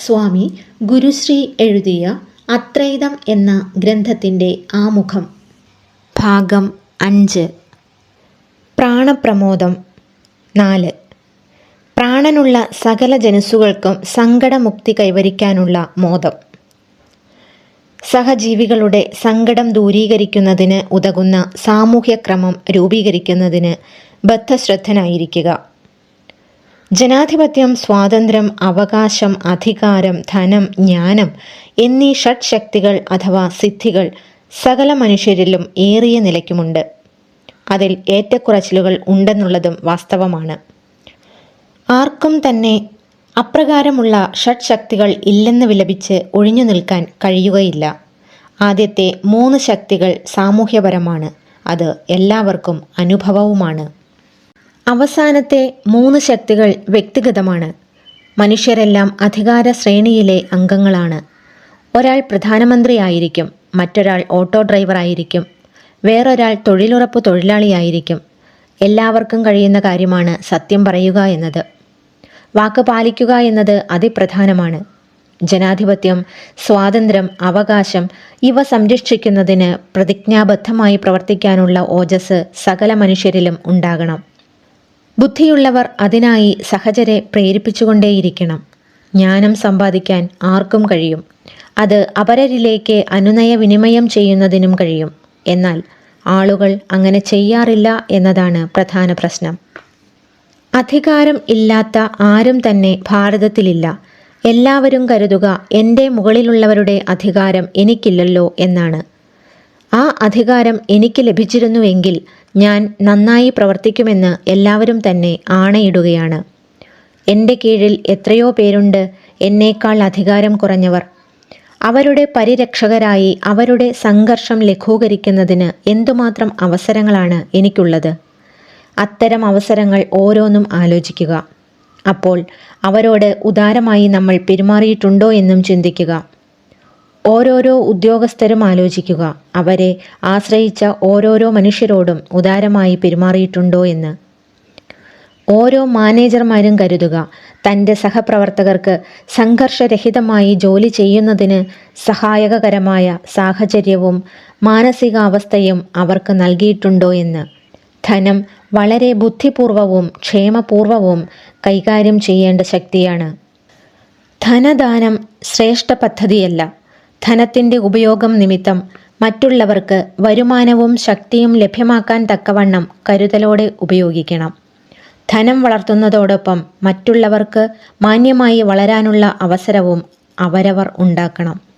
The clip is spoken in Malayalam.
സ്വാമി ഗുരുശ്രീ എഴുതിയ അത്രൈതം എന്ന ഗ്രന്ഥത്തിന്റെ ആമുഖം. ഭാഗം അഞ്ച്. പ്രാണപ്രമോദം നാല്. പ്രാണനുള്ള സകല ജനസുകൾക്കും സങ്കടമുക്തി കൈവരിക്കാനുള്ള മോദം. സഹജീവികളുടെ സങ്കടം ദൂരീകരിക്കുന്നതിന് ഉതകുന്ന സാമൂഹ്യക്രമം രൂപീകരിക്കുന്നതിന് ബദ്ധശ്രദ്ധനായിരിക്കുക. ജനാധിപത്യം സ്വാതന്ത്ര്യം അവകാശം അധികാരം ധനം ജ്ഞാനം എന്നീ ഷഡ് ശക്തികൾ അഥവാ സിദ്ധികൾ സകല മനുഷ്യരിലും ഏറിയ നിലയ്ക്കുമുണ്ട്. അതിൽ ഏറ്റക്കുറച്ചിലുകൾ ഉണ്ടെന്നുള്ളതും വാസ്തവമാണ്. ആർക്കും തന്നെ അപ്രകാരമുള്ള ഷഡ് ശക്തികൾ ഇല്ലെന്ന് വിലപിച്ച് ഒഴിഞ്ഞു നിൽക്കാൻ കഴിയുകയില്ല. ആദ്യത്തെ മൂന്ന് ശക്തികൾ സാമൂഹ്യപരമാണ്. അത് എല്ലാവർക്കും അനുഭവവുമാണ്. അവസാനത്തെ മൂന്ന് ശക്തികൾ വ്യക്തിഗതമാണ്. മനുഷ്യരെല്ലാം അധികാര ശ്രേണിയിലെ അംഗങ്ങളാണ്. ഒരാൾ പ്രധാനമന്ത്രിയായിരിക്കും മറ്റൊരാൾ ഓട്ടോ ഡ്രൈവറായിരിക്കും വേറൊരാൾ തൊഴിലുറപ്പ് തൊഴിലാളിയായിരിക്കും. എല്ലാവർക്കും കഴിയുന്ന കാര്യമാണ് സത്യം പറയുക എന്നത്. വാക്ക് പാലിക്കുക എന്നത് അതിപ്രധാനമാണ്. ജനാധിപത്യം സ്വാതന്ത്ര്യം അവകാശം ഇവ സംരക്ഷിക്കുന്നതിന് പ്രതിജ്ഞാബദ്ധമായി പ്രവർത്തിക്കാനുള്ള ഓജസ് സകല മനുഷ്യരിലും ഉണ്ടാകണം. ബുദ്ധിയുള്ളവർ അതിനായി സഹചരെ പ്രേരിപ്പിച്ചുകൊണ്ടേയിരിക്കണം. ജ്ഞാനം സമ്പാദിക്കാൻ ആർക്കും കഴിയും. അത് അപരരിലേക്ക് അനുനയ വിനിമയം ചെയ്യുന്നതിനും കഴിയും. എന്നാൽ ആളുകൾ അങ്ങനെ ചെയ്യാറില്ല എന്നതാണ് പ്രധാന പ്രശ്നം. അധികാരം ഇല്ലാത്ത ആരും തന്നെ ഭാരതത്തിലില്ല. എല്ലാവരും കരുതുക എന്റെ മുകളിലുള്ളവരുടെ അധികാരം എനിക്കില്ലല്ലോ എന്നാണ്. ആ അധികാരം എനിക്ക് ലഭിച്ചിരുന്നുവെങ്കിൽ ഞാൻ നന്നായി പ്രവർത്തിക്കുമെന്ന് എല്ലാവരും തന്നെ ആണയിടുകയാണ്. എന്റെ കീഴിൽ എത്രയോ പേരുണ്ട് എന്നേക്കാൾ അധികാരം കുറഞ്ഞവർ. അവരുടെ പരിരക്ഷകരായി അവരുടെ സംഘർഷം ലഘൂകരിക്കുന്നതിന് എന്തുമാത്രം അവസരങ്ങളാണ് എനിക്കുള്ളത്. അത്തരം അവസരങ്ങൾ ഓരോന്നും ആലോചിക്കുക. അപ്പോൾ അവരോട് ഉദാരമായി നമ്മൾ പെരുമാറിയിട്ടുണ്ടോ എന്നും ചിന്തിക്കുക. ഓരോരോ ഉദ്യോഗസ്ഥരും ആലോചിക്കുക. അവരെ ആശ്രയിച്ച ഓരോരോ മനുഷ്യരോടും ഉദാരമായി പെരുമാറിയിട്ടുണ്ടോ എന്ന്. ഓരോ മാനേജർമാരും കരുതുക തന്റെ സഹപ്രവർത്തകർക്ക് സംഘർഷരഹിതമായി ജോലി ചെയ്യുന്നതിന് സഹായകരമായ സാഹചര്യവും മാനസികാവസ്ഥയും അവർക്ക് നൽകിയിട്ടുണ്ടോ എന്ന്. ധനം വളരെ ബുദ്ധിപൂർവവും ക്ഷേമപൂർവവും കൈകാര്യം ചെയ്യേണ്ട ശക്തിയാണ്. ധനദാനം ശ്രേഷ്ഠ പദ്ധതിയല്ല. ധനത്തിന്റെ ഉപയോഗം നിമിത്തം മറ്റുള്ളവർക്ക് വരുമാനവും ശക്തിയും ലഭ്യമാക്കാൻ തക്കവണ്ണം കരുതലോടെ ഉപയോഗിക്കണം. ധനം വളർത്തുന്നതോടൊപ്പം മറ്റുള്ളവർക്ക് മാന്യമായി വളരാനുള്ള അവസരവും അവരവർ ഉണ്ടാക്കണം.